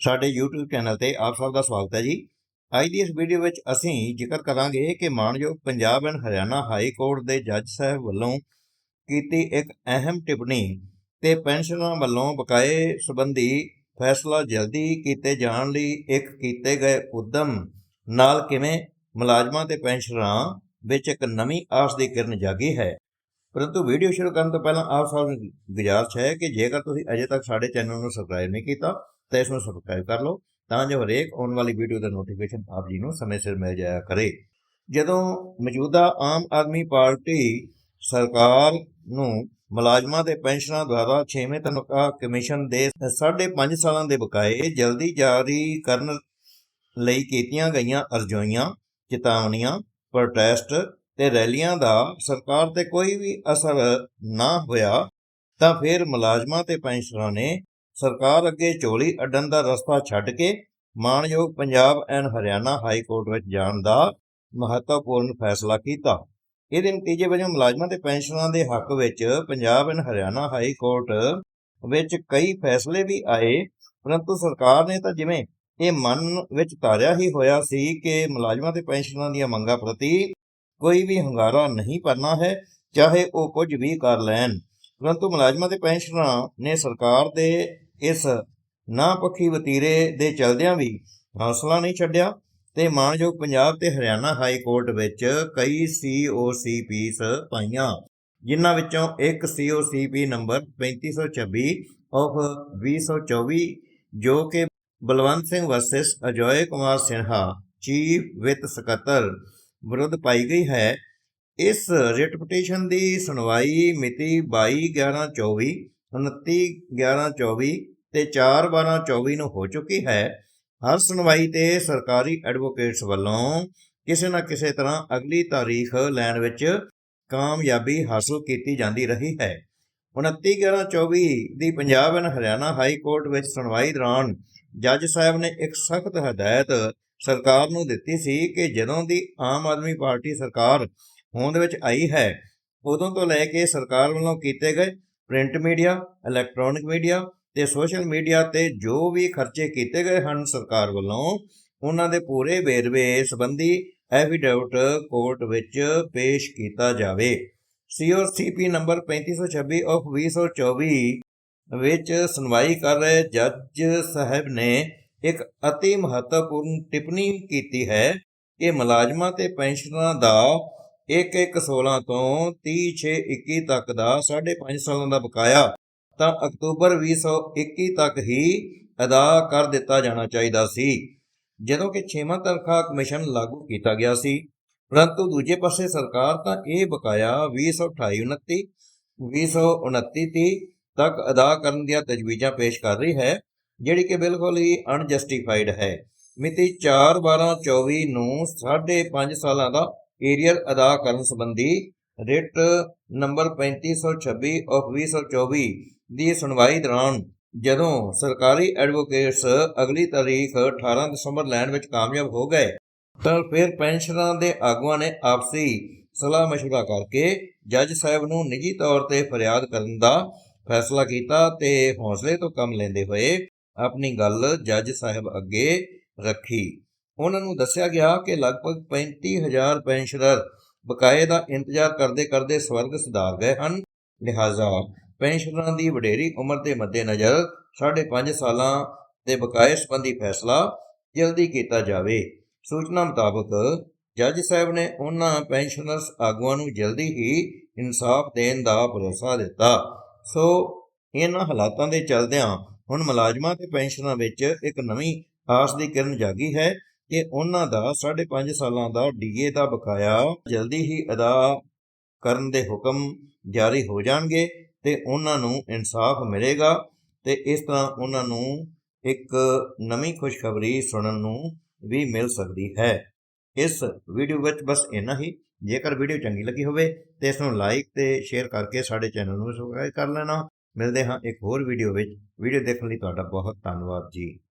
ਸਾਡੇ YouTube channel ਤੇ ਆਪ ਸਭ ਦਾ ਸਵਾਗਤ ਹੈ ਜੀ। ਅੱਜ ਦੀ ਇਸ ਵੀਡੀਓ ਵਿੱਚ ਅਸੀਂ ਜ਼ਿਕਰ ਕਰਾਂਗੇ ਕਿ ਮਾਨਯੋਗ Punjab and Haryana high court ਦੇ ਜੱਜ ਸਾਹਿਬ ਵੱਲੋਂ ਕੀਤੀ ਇੱਕ ਅਹਿਮ ਟਿੱਪਣੀ ਤੇ ਪੈਨਸ਼ਨਰਾਂ ਵੱਲੋਂ ਬਕਾਏ ਸੰਬੰਧੀ ਫੈਸਲਾ ਜਲਦੀ ਕੀਤੇ ਜਾਣ ਲਈ ਇੱਕ ਕੀਤੇ ਗਏ ਉਦਮ ਨਾਲ ਕਿਵੇਂ ਮੁਲਾਜ਼ਮਾਂ ਤੇ ਪੈਨਸ਼ਨਰਾਂ ਵਿੱਚ ਇੱਕ ਨਵੀਂ ਆਸ ਦੀ ਕਿਰਨ ਜਾਗੀ ਹੈ। ਪਰੰਤੂ ਵੀਡੀਓ ਸ਼ੁਰੂ ਕਰਨ ਤੋਂ ਪਹਿਲਾਂ ਆਪ ਸਭ ਨੂੰ ਗੁਜ਼ਾਰਿਸ਼ ਹੈ ਕਿ ਜੇਕਰ ਤੁਸੀਂ ਅਜੇ ਤੱਕ ਸਾਡੇ ਚੈਨਲ ਨੂੰ ਸਬਸਕ੍ਰਾਈਬ ਨਹੀਂ ਕੀਤਾ ਤਾਂ ਇਸ ਨੂੰ ਸਬਸਕ੍ਰਾਈਬ ਕਰ ਲਓ ਤਾਂ ਜੋ ਹਰੇਕ ਆਉਣ ਵਾਲੀ ਵੀਡੀਓ ਦਾ ਨੋਟੀਫਿਕੇਸ਼ਨ ਆਪ ਜੀ ਨੂੰ ਸਮੇਂ ਸਿਰ ਮਿਲ ਜਾਇਆ ਕਰੇ ਜਦੋਂ ਮੌਜੂਦਾ ਆਮ ਆਦਮੀ ਪਾਰਟੀ ਸਰਕਾਰ ਨੂੰ ਮੁਲਾਜ਼ਮਾਂ ਤੇ ਪੈਨਸ਼ਨਰਾਂ ਦੁਆਰਾ 6ਵੇਂ ਤਨਖਾਹ ਕਮਿਸ਼ਨ ਦੇ 5.5 ਸਾਲਾਂ ਦੇ ਬਕਾਏ ਜਲਦੀ ਜਾਰੀ ਕਰਨ ਲਈ ਕੀਤੀਆਂ ਗਈਆਂ ਅਰਜ਼ੋਈਆਂ ਚੇਤਾਵਨੀਆਂ ਪ੍ਰੋਟੈਸਟ ਤੇ ਰੈਲੀਆਂ ਦਾ ਸਰਕਾਰ ਤੇ ਕੋਈ ਵੀ ਅਸਰ ਨਾ ਹੋਇਆ ਤਾਂ ਫਿਰ ਮੁਲਾਜ਼ਮਾਂ ਤੇ ਪੈਨਸ਼ਨਰਾਂ ਨੇ ਸਰਕਾਰ ਅੱਗੇ ਝੋਲੀ ਅੱਡਣ ਦਾ ਰਸਤਾ ਛੱਡ ਕੇ ਮਾਣਯੋਗ Punjab and Haryana high court ਵਿੱਚ ਜਾਣ ਦਾ ਮਹੱਤਵਪੂਰਨ ਫੈਸਲਾ ਕੀਤਾ। ਇਹਦੇ ਨਤੀਜੇ ਵਜੋਂ ਮੁਲਾਜ਼ਮਾਂ ਤੇ ਪੈਨਸ਼ਨਰਾਂ ਦੇ ਹੱਕ ਵਿੱਚ Punjab and Haryana high court ਵਿੱਚ ਕਈ ਫੈਸਲੇ ਵੀ ਆਏ, ਪਰੰਤੂ ਸਰਕਾਰ ਨੇ ਤਾਂ ਜਿਵੇਂ ਇਹ ਮਨ ਵਿੱਚ ਧਾਰਿਆ ਹੀ ਹੋਇਆ ਸੀ ਕਿ ਮੁਲਾਜ਼ਮਾਂ ਤੇ ਪੈਨਸ਼ਨਰਾਂ ਦੀਆਂ ਮੰਗਾਂ ਪ੍ਰਤੀ ਕੋਈ ਵੀ ਹੰਗਾਰਾ ਨਹੀਂ ਭਰਨਾ ਹੈ, ਚਾਹੇ ਉਹ ਕੁਝ ਵੀ ਕਰ ਲੈਣ। ਪਰੰਤੂ ਮੁਲਾਜ਼ਮਾਂ ਤੇ ਪੈਨਸ਼ਨਰਾਂ ਨੇ ਸਰਕਾਰ ਦੇ ਇਸ ਨਾ ਪੱਖੀ ਵਤੀਰੇ ਦੇ ਚਲਦਿਆਂ ਵੀ ਹੌਸਲਾ ਨਹੀਂ ਛੱਡਿਆ ਤੇ ਮਾਨਯੋਗ ਪੰਜਾਬ ਤੇ ਹਰਿਆਣਾ ਹਾਈ ਕੋਰਟ ਵਿੱਚ ਕਈ ਸੀਓਸੀਪੀਸ ਪਾਈਆਂ, ਜਿਨ੍ਹਾਂ ਵਿੱਚੋਂ ਇੱਕ ਸੀਓਸੀਪੀ ਨੰਬਰ 3526 ਆਫ 2024 ਜੋ ਕਿ ਬਲਵੰਤ ਸਿੰਘ ਵਰਸਸ ਅਜੋਏ ਕੁਮਾਰ ਸਿਨਹਾ, ਚੀਫ ਵਿੱਤ ਸਕੱਤਰ ਵਿਰੁੱਧ ਪਾਈ ਗਈ ਹੈ। ਇਸ ਰਿਟ ਪਟੀਸ਼ਨ ਦੀ ਸੁਣਵਾਈ ਮਿਤੀ 22/11/24 29/11/24 ਤੇ 4/12/24 ਨੂੰ ਹੋ ਚੁੱਕੀ ਹੈ। ਹਰ ਸੁਣਵਾਈ ਤੇ ਸਰਕਾਰੀ ਐਡਵੋਕੇਟਸ ਵੱਲੋਂ ਕਿਸੇ ਨਾ ਕਿਸੇ ਤਰ੍ਹਾਂ ਅਗਲੀ ਤਾਰੀਖ ਲੈਣ ਵਿੱਚ ਕਾਮਯਾਬੀ ਹਾਸਲ ਕੀਤੀ ਜਾਂਦੀ ਰਹੀ ਹੈ। 29/11/24 ਦੀ Punjab and Haryana high court ਵਿੱਚ ਸੁਣਵਾਈ ਦੌਰਾਨ ਜੱਜ ਸਾਹਿਬ ਨੇ ਇੱਕ ਸਖਤ ਹਦਾਇਤ ਸਰਕਾਰ ਨੂੰ ਦਿੱਤੀ ਸੀ ਕਿ ਜਦੋਂ ਦੀ ਆਮ ਆਦਮੀ ਪਾਰਟੀ ਸਰਕਾਰ ਹੋਂਦ ਵਿੱਚ ਆਈ ਹੈ, ਉਦੋਂ ਤੋਂ ਲੈ ਕੇ ਸਰਕਾਰ ਵੱਲੋਂ ਕੀਤੇ ਗਏ ਪ੍ਰਿੰਟ ਮੀਡੀਆ, ਇਲੈਕਟ੍ਰੋਨਿਕ ਮੀਡੀਆ ਤੇ ਸੋਸ਼ਲ ਮੀਡੀਆ ਤੇ ਜੋ ਵੀ ਖਰਚੇ ਕੀਤੇ ਗਏ ਹਨ ਸਰਕਾਰ ਵੱਲੋਂ, ਉਹਨਾਂ ਦੇ ਪੂਰੇ ਵੇਰਵੇ ਸੰਬੰਧੀ ਐਫੀਡੇਵਿਟ ਕੋਰਟ ਵਿੱਚ ਪੇਸ਼ ਕੀਤਾ ਜਾਵੇ। ਸੀਓਸੀਪੀ ਨੰਬਰ 3526 ਆਫ 2024 ਵਿੱਚ ਸੁਣਵਾਈ ਕਰ ਰਹੇ ਜੱਜ ਸਾਹਿਬ ਨੇ ਇੱਕ ਅਤੀ ਮਹੱਤਵਪੂਰਨ ਟਿੱਪਣੀ ਕੀਤੀ ਹੈ ਕਿ ਮੁਲਾਜ਼ਮਾਂ ਤੇ ਪੈਨਸ਼ਨਰਾਂ ਦਾ 1-1-16 ਤੋਂ 30-6-21 ਤੱਕ ਦਾ 5.5 ਸਾਲਾਂ ਦਾ ਬਕਾਇਆ, ਤਾਂ ਅਕਤੂਬਰ 2021 ਤੱਕ ਹੀ ਅਦਾ ਕਰ ਦਿੱਤਾ ਜਾਣਾ ਚਾਹੀਦਾ ਸੀ। ਜਦੋਂ ਕਿ 6ਵਾਂ ਤਨਖਾਹ ਕਮਿਸ਼ਨ ਲਾਗੂ ਕੀਤਾ ਗਿਆ ਸੀ, ਪਰੰਤੂ ਦੂਜੇ ਪਾਸੇ ਸਰਕਾਰ ਤਾਂ ਇਹ ਬਕਾਇਆ 2028-29 2029 ਤੱਕ ਅਦਾ ਕਰਨ ਦੀਆਂ ਤਜਵੀਜ਼ਾਂ ਪੇਸ਼ ਕਰ ਰਹੀ ਹੈ, ਜਿਹੜੀ ਕਿ ਬਿਲਕੁਲ ਹੀ ਅਨਜਸਟੀਫਾਈਡ ਹੈ। ਮਿਤੀ 4/12/24 ਨੂੰ 5.5 ਸਾਲਾਂ ਦਾ ਏਰੀਅਰ ਅਦਾ ਕਰਨ ਸੰਬੰਧੀ ਰਿਟ ਨੰਬਰ 3526 ਆਫ 2024 ਦੀ ਸੁਣਵਾਈ ਦੌਰਾਨ ਜਦੋਂ ਸਰਕਾਰੀ ਐਡਵੋਕੇਟਸ ਅਗਲੀ ਤਾਰੀਖ 18 ਦਸੰਬਰ ਲੈਣ ਵਿੱਚ ਕਾਮਯਾਬ ਹੋ ਗਏ ਤਾਂ ਫਿਰ ਪੈਨਸ਼ਨਰਾਂ ਦੇ ਆਗੂਆਂ ਨੇ ਆਪਸੀ ਸਲਾਹ مشورہ ਕਰਕੇ ਜੱਜ ਸਾਹਿਬ ਨੂੰ ਨਿੱਜੀ ਤੌਰ ਤੇ ਫਰਿਆਦ ਕਰਨ ਦਾ ਫੈਸਲਾ ਕੀਤਾ ਤੇ ਹੌਸਲੇ ਤੋਂ ਕੰਮ ਲੈਂਦੇ ਹੋਏ ਆਪਣੀ ਗੱਲ ਜੱਜ ਸਾਹਿਬ ਅੱਗੇ ਰੱਖੀ ਉਹਨਾਂ ਨੂੰ ਦੱਸਿਆ ਗਿਆ ਕਿ ਲਗਭਗ 35000 ਪੈਨਸ਼ਨਰ ਬਕਾਏ ਦਾ ਇੰਤਜ਼ਾਰ ਕਰਦੇ ਕਰਦੇ ਸਵਰਗ ਸੁਧਾਰ ਗਏ ਹਨ। ਲਿਹਾਜ਼ਾ, ਪੈਨਸ਼ਨਰਾਂ ਦੀ ਵਡੇਰੀ ਉਮਰ ਦੇ ਮੱਦੇਨਜ਼ਰ 5.5 ਸਾਲਾਂ ਦੇ ਬਕਾਏ ਸੰਬੰਧੀ ਫੈਸਲਾ ਜਲਦੀ ਕੀਤਾ ਜਾਵੇ। ਸੂਚਨਾ ਮੁਤਾਬਕ, ਜੱਜ ਸਾਹਿਬ ਨੇ ਉਹਨਾਂ ਪੈਨਸ਼ਨਰਸ ਆਗੂਆਂ ਨੂੰ ਜਲਦੀ ਹੀ ਇਨਸਾਫ ਦੇਣ ਦਾ ਭਰੋਸਾ ਦਿੱਤਾ। ਸੋ, ਇਹਨਾਂ ਹਾਲਾਤਾਂ ਦੇ ਚਲਦਿਆਂ ਹੁਣ ਮੁਲਾਜ਼ਮਾਂ ਤੇ ਪੈਨਸ਼ਨਰਾਂ ਵਿੱਚ ਇੱਕ ਨਵੀਂ ਆਸ ਦੀ ਕਿਰਨ ਜਾਗੀ ਹੈ। ਕਿ ਉਹਨਾਂ ਦਾ 5.5 ਸਾਲਾਂ ਦਾ ਡੀਏ ਦਾ ਬਕਾਇਆ ਜਲਦੀ ਹੀ ਅਦਾ ਕਰਨ ਦੇ ਹੁਕਮ ਜਾਰੀ ਹੋ ਜਾਣਗੇ ਤੇ ਉਹਨਾਂ ਨੂੰ ਇਨਸਾਫ ਮਿਲੇਗਾ ਤੇ ਇਸ ਤਰ੍ਹਾਂ ਉਹਨਾਂ ਨੂੰ ਇੱਕ ਨਵੀਂ ਖੁਸ਼ਖਬਰੀ ਸੁਣਨ ਨੂੰ ਵੀ ਮਿਲ ਸਕਦੀ ਹੈ। ਇਸ ਵੀਡੀਓ ਵਿੱਚ ਬਸ ਇੰਨਾ ਹੀ। ਜੇਕਰ ਵੀਡੀਓ ਚੰਗੀ ਲੱਗੀ ਹੋਵੇ ਤੇ ਇਸ ਨੂੰ ਲਾਈਕ ਤੇ ਸ਼ੇਅਰ ਕਰਕੇ ਸਾਡੇ ਚੈਨਲ ਨੂੰ ਸਬਸਕ੍ਰਾਈਬ ਕਰ ਲੈਣਾ। ਮਿਲਦੇ ਹਾਂ ਇੱਕ ਹੋਰ ਵੀਡੀਓ ਵਿੱਚ। ਵੀਡੀਓ ਦੇਖਣ ਲਈ ਤੁਹਾਡਾ ਬਹੁਤ ਧੰਨਵਾਦ ਜੀ।